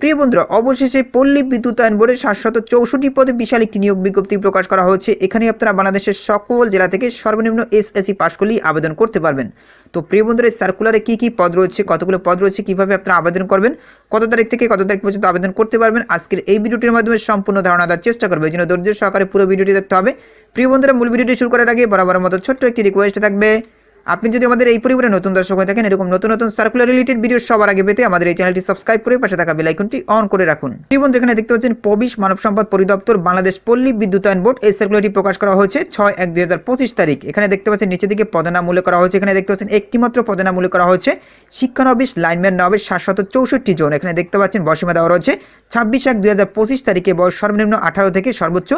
প্রিয় বন্ধুরা, অবশেষে পল্লী বিদ্যুতায়ন বোর্ডের সাতশত চৌষট্টি পদে বিশাল একটি নিয়োগ বিজ্ঞপ্তি প্রকাশ করা হয়েছে। এখানে আপনারা বাংলাদেশের সকল জেলা থেকে সর্বনিম্ন এসএসসি পাশ করলেই আবেদন করতে পারবেন। তো প্রিয় বন্ধুরা, এই সার্কুলারে কী কী পদ রয়েছে, কতগুলো পদ রয়েছে, কীভাবে আপনারা আবেদন করবেন, কত তারিখ থেকে কত তারিখ পর্যন্ত আবেদন করতে পারবেন, আজকের এই ভিডিওটির মাধ্যমে সম্পূর্ণ ধারণা দেওয়ার চেষ্টা করবে। জন্য ধৈর্য সহকারে পুরো ভিডিওটি দেখতে হবে। প্রিয় বন্ধুরা, মূল ভিডিওটি শুরু করার আগে বরাবরের মতো ছোট্ট একটি রিকোয়েস্ট থাকবে আপনি যদি আমাদের এই পরিবারে নতুন দর্শক হয়ে থাকেন, এরকম নতুন নতুন সার্কুলার রিলেটেড ভিডিও সবার আগে পেতে আমাদের এই চ্যানেলটি সাবস্ক্রাইব করে পাশে থাকা বেল আইকনটি অন করে রাখুন। বন্ধু, এখানে দেখতে পাচ্ছেন পবিশ মানব সম্পদ পরিদপ্তর বাংলাদেশ পল্লী বিদ্যুতায়ন বোর্ড। এই সার্কুলারটি প্রকাশ করা হয়েছে ছয় এক দুই তারিখ। এখানে দেখতে পাচ্ছেন নিচে দিকে পদনাম উল্লেখ করা হয়েছে। এখানে দেখতে পাচ্ছেন একটিমাত্র পদনাম উল্লেখ করা হয়েছে। শিক্ষানবিশ লাইনম্যান নবের সাতশত চৌষট্টি জন। এখানে দেখতে পাচ্ছেন বসীমা দেওয়া রয়েছে। ছাব্বিশ এক দুই তারিখে বয়স সর্বনিম্ন আঠারো থেকে সর্বোচ্চ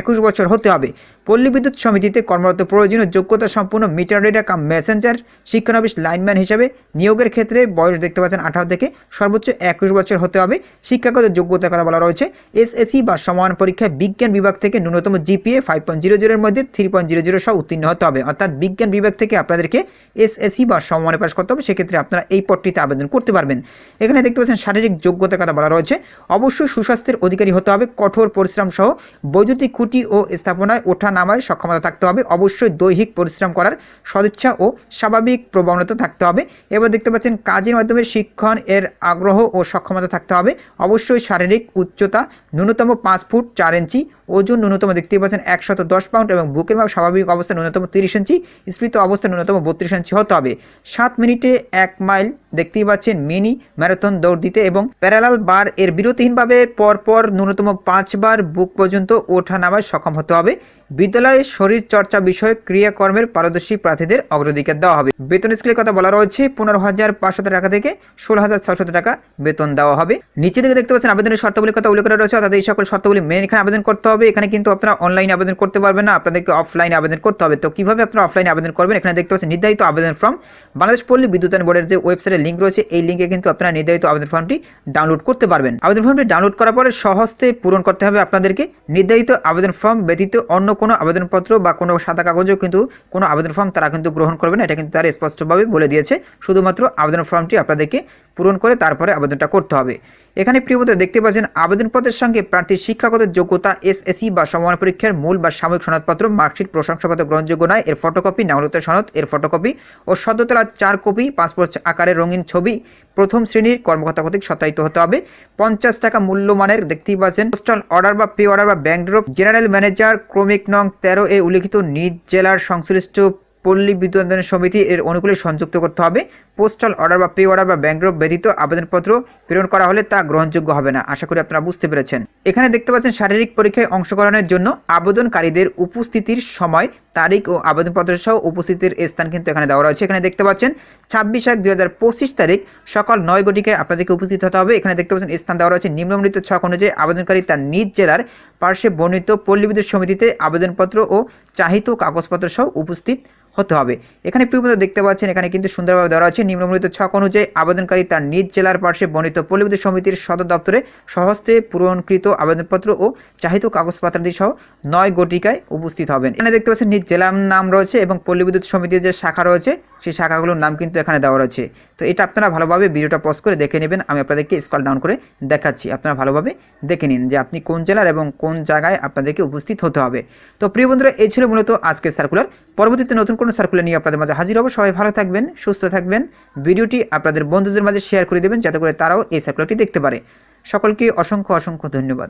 একুশ বছর হতে হবে। পল্লী বিদ্যুৎ সমিতিতে কর্মরত প্রয়োজনীয় যোগ্যতা সম্পূর্ণ মিটার রিডার কাম মেসেঞ্জার শিক্ষানবিশ লাইনম্যান হিসেবে নিয়োগের ক্ষেত্রে বয়স দেখতে পাচ্ছেন আঠারো থেকে সর্বোচ্চ একুশ বছর হতে হবে। শিক্ষাগত যোগ্যতার কথা বলা রয়েছে। এসএসসি বা সমান পরীক্ষায় বিজ্ঞান বিভাগ থেকে ন্যূনতম জিপিএ ফাইভ পয়েন্ট জিরো জিরোর মধ্যে থ্রি পয়েন্ট জিরো জিরো সহ উত্তীর্ণ হতে হবে। অর্থাৎ বিজ্ঞান বিভাগ থেকে আপনাদেরকে এসএসসি বা সমানে পাশ করতে হবে। সেক্ষেত্রে আপনারা এই পদটিতে আবেদন করতে পারবেন। এখানে দেখতে পাচ্ছেন শারীরিক যোগ্যতার কথা বলা রয়েছে। অবশ্যই সুস্বাস্থ্যের অধিকারী হতে হবে। কঠোর পরিশ্রম সহ বৈদ্যুতিক খুঁটি ও স্থাপনায় ওঠা নামায় সক্ষমতা থাকতে হবে। অবশ্যই দৈহিক পরিশ্রম করার সদিচ্ছা স্বাভাবিক প্রবণতা থাকতে হবে। এবার দেখতে পাচ্ছেন কাজের মাধ্যমে শিক্ষণ এর আগ্রহ ও সক্ষমতা থাকতে হবে। অবশ্যই শারীরিক উচ্চতা, ন্যূনতম পাঁচ ফুট চার ইঞ্চি, ওজন ন্যূনতম দেখতে পাচ্ছেন একশত দশ পাউন্ড এবং বুকের মাপ স্বাভাবিক অবস্থা ন্যূনতম তিরিশ ইঞ্চি, স্ফীত অবস্থা ন্যূনতম বত্রিশ ইঞ্চি হতে হবে। সাত মিনিটে এক মাইল দেখতেই পাচ্ছেন মিনি ম্যারাথন দৌড় দিতে এবং প্যারালাল বার এর বিরতিহীনভাবে পরপর ন্যূনতম পাঁচবার বুক পর্যন্ত ওঠা নামায় সক্ষম হতে হবে। বিদ্যালয়ে শরীর চর্চা বিষয়ে ক্রিয়াকর্মের পারদর্শী প্রার্থীদের অগ্রাধিকার দেওয়া হবে। বেতন স্কেলের কথা বলা রয়েছে, পনেরো হাজার পাঁচশত টাকা থেকে ষোলো হাজার ছশত টাকা বেতন দেওয়া হবে। নিচে দিকে দেখতে পাচ্ছেন আবেদনের শর্তাবলীর কথা উল্লেখ করা রয়েছে, অর্থাৎ এই সকল শর্তাবলী মেন এখানে আবেদন করতে হবে। এখানে কিন্তু আপনারা অনলাইনে আবেদন করতে পারবেন না, আপনাদেরকে অফলাইনে আবেদন করতে হবে। তো কীভাবে আপনারা অফলাইনে আবেদন করবেন? এখানে দেখতে পাচ্ছেন নির্ধারিত আবেদন ফর্ম বাংলাদেশ পল্লী বিদ্যুতায়ন বোর্ডের যে ওয়েবসাইটের লিঙ্ক রয়েছে, এই লিঙ্কে কিন্তু আপনারা নির্ধারিত আবেদন ফর্মটি ডাউনলোড করতে পারবেন। আবেদন ফর্মটি ডাউনলোড করার পরে সহজতে পূরণ করতে হবে আপনাদেরকে। নির্ধারিত আবেদন ফর্ম ব্যতীত অন্য কোনো আবেদনপত্র বা কোনো সাদা কাগজও কিন্তু কোনো আবেদন ফর্ম তারা কিন্তু গ্রহণ করবে না, এটা কিন্তু তারা স্পষ্টভাবে বলে দিয়েছে। শুধুমাত্র আবেদন ফর্মটি আপনাদেরকে পূরণ করে তারপরে আবেদনটা করতে হবে। এখানে প্রিয়বত দেখতে পাচ্ছেন, আবেদনপত্রের সঙ্গে প্রার্থীর শিক্ষাগত যোগ্যতা, এসএসসি বা সমান পরীক্ষার মূল বা সাময়িক সনদপত্র, মার্কশিট, প্রশংসাপত্র গ্রহণযোগ্য নয়, এর ফটোকপি নাগরিকতা সনদ, এর ফটোকপি ও সদ্যতলা চার কপি পাসপোর্ট আকারের রঙিন ছবি, প্রথম শ্রেণির কর্মকর্তা কর্তৃক সত্যায়িত হতে হবে। পঞ্চাশ টাকা মূল্যমানের, দেখতেই পাচ্ছেন পোস্টাল অর্ডার বা পে অর্ডার বা ব্যাংক ড্রপ জেনারেল ম্যানেজার ক্রমিক নং তেরো এ উল্লিখিত নিজ জেলার সংশ্লিষ্ট পল্লী বিদ্যুৎ সমিতি এর অনুকূলে সংযুক্ত করতে হবে। পোস্টাল অর্ডার বা পে অর্ডার বা ব্যাংক ব্যতীত আবেদনপত্র প্রেরণ করা হলে তা গ্রহণযোগ্য হবে না। আশা করি আপনারা বুঝতে পেরেছেন। এখানে দেখতে পাচ্ছেন শারীরিক পরীক্ষায় অংশগ্রহণের জন্য আবেদনকারীদের উপস্থিতির সময় তারিখ ও আবেদনপত্র সহ উপস্থিতির স্থান কিন্তু এখানে দেওয়া রয়েছে। এখানে দেখতে পাচ্ছেন, ছাব্বিশ এক দুই তারিখ সকাল নয় ঘটিকায় আপনাদেরকে উপস্থিত হতে হবে। এখানে দেখতে পাচ্ছেন, স্থান দেওয়া রয়েছে নিম্নমূলিত ছক অনুযায়ী আবেদনকারী তার নিজ জেলার পার্শ্বে বর্ণিত পল্লী বিদ্যুৎ সমিতিতে আবেদনপত্র ও চাহিত কাগজপত্র সহ উপস্থিত হতে হবে। এখানে প্রিয়মতো দেখতে পাচ্ছেন, এখানে কিন্তু সুন্দরভাবে দেওয়া আছে নিম্নমূলিত ছক অনুযায়ী আবেদনকারী তার নিজ জেলার পার্শ্বে বর্ণিত পল্লীবিদ্যুৎ সমিতির সদর দপ্তরে সহস্তে পূরণকৃত আবেদনপত্র ও চাহিত কাগজপত্রাদি সহ নয় গটিকায় উপস্থিত হবেন। এখানে দেখতে পাচ্ছেন, নিজ জেলার নাম রয়েছে এবং পল্লী বিদ্যুৎ সমিতির যে শাখা রয়েছে, সেই শাখাগুলোর নাম কিন্তু এখানে দেওয়া রয়েছে। তো এটা আপনারা ভালোভাবে ভিডিওটা পজ করে দেখে নেবেন, আমি আপনাদেরকে স্কল ডাউন করে দেখাচ্ছি। আপনারা ভালোভাবে দেখে নিন যে আপনি কোন জেলার এবং কোন জায়গায় আপনাদেরকে উপস্থিত হতে হবে। তো প্রিয় বন্ধুরা, এই ছিল মূলত আজকের সার্কুলার পরবর্তীতে নতুন কোনো সার্কুলার নিয়ে আপনাদের মাঝে হাজির হব। সবাই ভালো থাকবেন, সুস্থ থাকবেন। ভিডিওটি আপনাদের বন্ধুদের মাঝে শেয়ার করে দেবেন, যাতে করে তারাও এই সার্কুলারটি দেখতে পারে। সকলকে অসংখ্য অসংখ্য ধন্যবাদ।